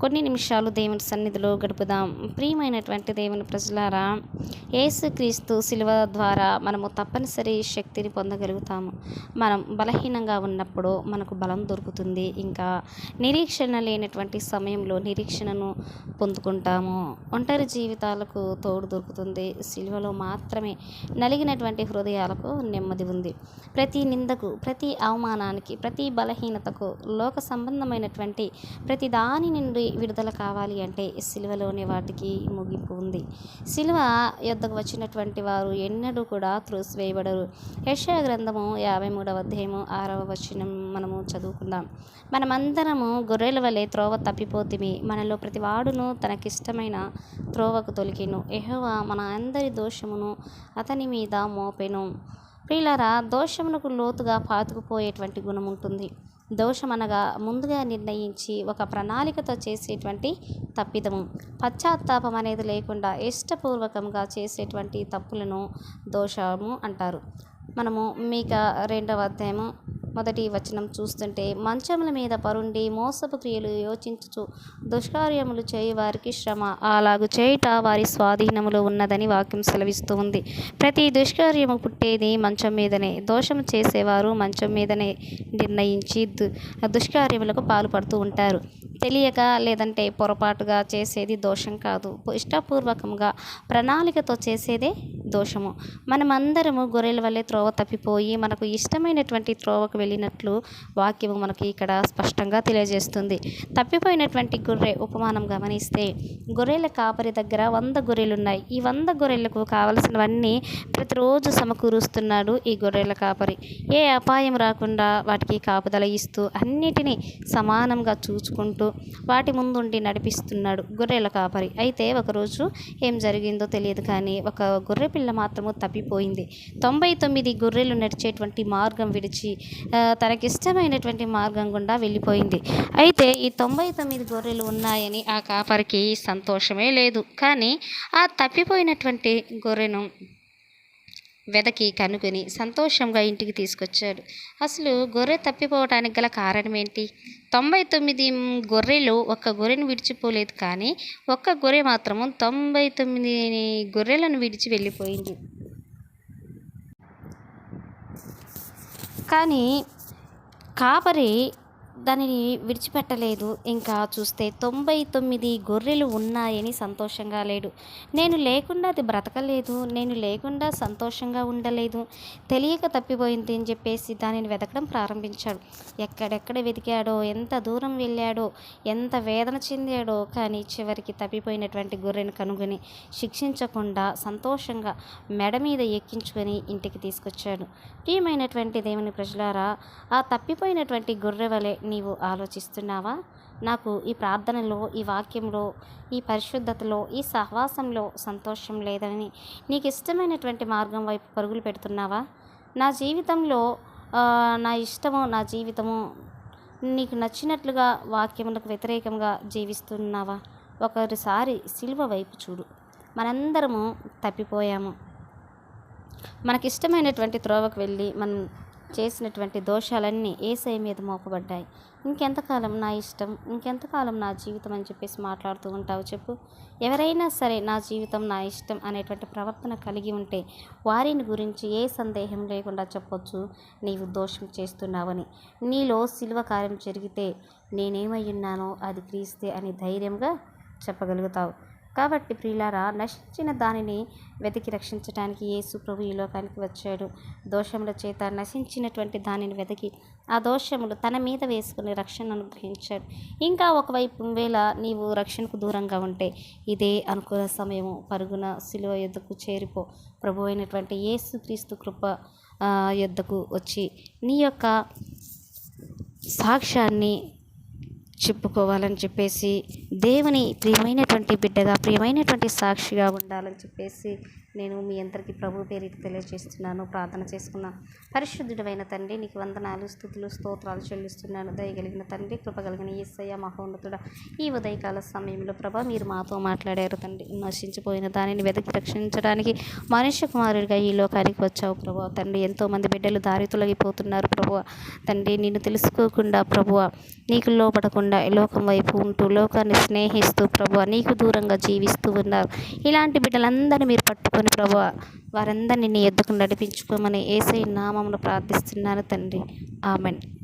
కొన్ని నిమిషాలు దేవుని సన్నిధిలో గడుపుదాం. ప్రియమైనటువంటి దేవుని ప్రజలారా యేసుక్రీస్తు శిలువ ద్వారా మనము తప్పనిసరి శక్తిని పొందగలుగుతాము. మనం బలహీనంగా ఉన్నప్పుడు మనకు బలం దొరుకుతుంది. ఇంకా నిరీక్షణ లేనటువంటి సమయంలో నిరీక్షణను పొందుకుంటాము. ఒంటరి జీవితాలకు తోడు దొరుకుతుంది. శిలువలో మాత్రమే నలిగినటువంటి హృదయాలకు నెమ్మది ఉంది. ప్రతి నిందకు ప్రతి అవమానానికి ప్రతి బలహీనతకు లోక సంబంధమైనటువంటి ప్రతి దాని నుండి విడుదల కావాలి అంటే సిలువలోనే వాటికి ముగింపు ఉంది. సిలువ యొద్దకు వచ్చినటువంటి వారు ఎన్నడూ కూడా త్రోసివేయబడరు. యెషయా గ్రంథము యాభై మూడవ అధ్యాయము ఆరవ వచనం మనము చదువుకుందాం. మనమందరము గొర్రెల వలె త్రోవ తప్పిపోతిమి. మనలో ప్రతి వాడును తనకిష్టమైన త్రోవకు తొలికెను ఎహోవా మన అందరి దోషమును అతని మీద మోపెను. ప్రియులారా దోషమునకు లోతుగా పాతుకుపోయేటువంటి గుణం ఉంటుంది దోషమనగా ముందుగా నిర్ణయించి ఒక ప్రణాళికతో చేసేటువంటి తప్పిదము. పశ్చాత్తాపం అనేది లేకుండా ఇష్టపూర్వకంగా చేసేటువంటి తప్పులను దోషము అంటారు. మనము మీక రెండవ అధ్యాయము మొదటి వచనం చూస్తుంటే మంచముల మీద పరుండి మోసపు క్రియలు యోచించుచు దుష్కార్యములు చేయి వారికి శ్రమ. అలాగు చేయుట వారి స్వాధీనములో ఉన్నదని వాక్యం సెలవిస్తూ ఉంది. ప్రతి దుష్కార్యము పుట్టేది మంచం మీదనే. దోషం చేసేవారు మంచం మీదనే నిర్ణయించి దు దుష్కార్యములకు పాల్పడుతూ ఉంటారు. తెలియక లేదంటే పొరపాటుగా చేసేది దోషం కాదు. ఇష్టపూర్వకంగా ప్రణాళికతో చేసేదే దోషము. మనమందరము గొర్రెల వల్లే త్రోవ తప్పిపోయి మనకు ఇష్టమైనటువంటి త్రోవకు వెళ్ళినట్లు వాక్యము మనకి ఇక్కడ స్పష్టంగా తెలియజేస్తుంది. తప్పిపోయినటువంటి గొర్రె ఉపమానం గమనిస్తే గొర్రెల కాపరి దగ్గర వంద గొర్రెలు ఉన్నాయి ఈ వంద గొర్రెలకు కావలసినవన్నీ ప్రతిరోజు సమకూరుస్తున్నాడు ఈ గొర్రెల కాపరి. ఏ అపాయం రాకుండా వాటికి కాపుదల ఇస్తూ అన్నిటినీ సమానంగా చూచుకుంటూ వాటి ముందుండి నడిపిస్తున్నాడు గొర్రెల కాపరి. అయితే ఒకరోజు ఏం జరిగిందో తెలియదు కానీ ఒక గొర్రె పిల్ల మాత్రము తప్పిపోయింది. తొంభై తొమ్మిది గొర్రెలు నడిచేటువంటి మార్గం విడిచి తనకిష్టమైనటువంటి మార్గం గుండా వెళ్ళిపోయింది. అయితే ఈ తొంభై తొమ్మిది గొర్రెలు ఉన్నాయని ఆ కాపరికి సంతోషమే లేదు. కానీ ఆ తప్పిపోయినటువంటి గొర్రెను వెదకి కనుగొని సంతోషంగా ఇంటికి తీసుకొచ్చాడు. అసలు గొర్రె తప్పిపోవటానికి గల కారణం ఏంటి తొంభై తొమ్మిది గొర్రెలు ఒక్క గొర్రెను విడిచిపోలేదు కానీ ఒక్క గొర్రె మాత్రము తొంభై తొమ్మిది గొర్రెలను విడిచి వెళ్ళిపోయింది. కానీ కాపరి దానిని విడిచిపెట్టలేదు. ఇంకా చూస్తే తొంభై తొమ్మిది గొర్రెలు ఉన్నాయని సంతోషంగా లేడు. నేను లేకుండా అది బ్రతకలేదు. నేను లేకుండా సంతోషంగా ఉండలేదు. తెలియక తప్పిపోయింది అని చెప్పేసి దానిని వెతకడం ప్రారంభించాడు. ఎక్కడెక్కడ వెతికాడో ఎంత దూరం వెళ్ళాడో ఎంత వేదన చెందాడో కానీ చివరికి తప్పిపోయినటువంటి గొర్రెను కనుగొని శిక్షించకుండా సంతోషంగా మెడ మీద ఎక్కించుకొని ఇంటికి తీసుకొచ్చాడు. ప్రియమైనటువంటి దేవుని ప్రజలారా ఆ తప్పిపోయినటువంటి గొర్రె వలె నీవు ఆలోచిస్తున్నావా? నాకు ఈ ప్రార్థనలో ఈ వాక్యంలో ఈ పరిశుద్ధతలో ఈ సహవాసంలో సంతోషం లేదని నీకు ఇష్టమైనటువంటి మార్గం వైపు పరుగులు పెడుతున్నావా? నా జీవితంలో నా ఇష్టము నా జీవితము నీకు నచ్చినట్లుగా వాక్యములకు వ్యతిరేకంగా జీవిస్తున్నావా? ఒకసారి సిల్వ వైపు చూడు. మనందరము తప్పిపోయాము. మనకిష్టమైనటువంటి త్రోవకు వెళ్ళి మనం చేసినటువంటి దోషాలన్నీ ఏసై మీద మోపబడ్డాయి. ఇంకెంతకాలం నా ఇష్టం? ఇంకెంతకాలం నా జీవితం అని చెప్పేసి మాట్లాడుతూ ఉంటావు చెప్పు. ఎవరైనా సరే నా జీవితం నా ఇష్టం అనేటువంటి ప్రవర్తన కలిగి ఉంటే వారిని గురించి ఏ సందేహం లేకుండా చెప్పొచ్చు. నీవు దోషం చేస్తున్నావని. నీలో శిల్వ కార్యం జరిగితే నేనేమై ఉన్నానో అది క్రీస్తే అని ధైర్యంగా చెప్పగలుగుతావు. కాబట్టి ప్రియులారా నశించిన దానిని వెతికి రక్షించడానికి యేసు ప్రభు ఈ లోకానికి వచ్చాడు. దోషముల చేత నశించినటువంటి దానిని వెతికి ఆ దోషములు తన మీద వేసుకుని రక్షణ అనుగ్రహించాడు. ఇంకా ఒకవైపు వేళ నీవు రక్షణకు దూరంగా ఉంటే ఇదే అనుకూల సమయము. పరుగున సిలువ యుద్ధకు చేరిపో. ప్రభు అయినటువంటి యేసు క్రీస్తు కృప యుద్ధకు వచ్చి నీ యొక్క సాక్ష్యాన్ని చెప్పుకోవాలని చెప్పేసి దేవుని ప్రియమైనటువంటి బిడ్డగా ప్రియమైనటువంటి సాక్షిగా ఉండాలని చెప్పేసి నేను మీ అందరికీ ప్రభు పేరిట తెలియజేస్తున్నాను ప్రార్థన చేసుకున్నాను పరిశుద్ధుడమైన తండ్రి నీకు వందనాలు స్థుతులు స్తోత్రాలు చెల్లిస్తున్నాను. దయగలిగిన తండ్రి కృపగలిగిన ఈసయ్య మహోన్నతుడ ఈ ఉదయకాల సమయంలో ప్రభా మీరు మాతో మాట్లాడారు తండ్రి. నశించిపోయిన దానిని వెతికి రక్షించడానికి మనుష్య కుమారుడిగా ఈ లోకానికి వచ్చావు ప్రభు. తండ్రి ఎంతోమంది బిడ్డలు దారి తొలగిపోతున్నారు ప్రభు. తండ్రి నిన్ను తెలుసుకోకుండా ప్రభువ నీకు లోపడకుండా ఈ లోకం వైపు ఉంటూ లోకాన్ని స్నేహిస్తూ ప్రభు నీకు దూరంగా జీవిస్తూ ఉన్నారు ఇలాంటి బిడ్డలందరినీ మీరు పట్టుకొని ప్రభు వారందరినీ నీ ఎద్దుకు నడిపించుకోమని ఏసై నామమును ప్రార్థిస్తున్నాను తండ్రి. ఆమెన్.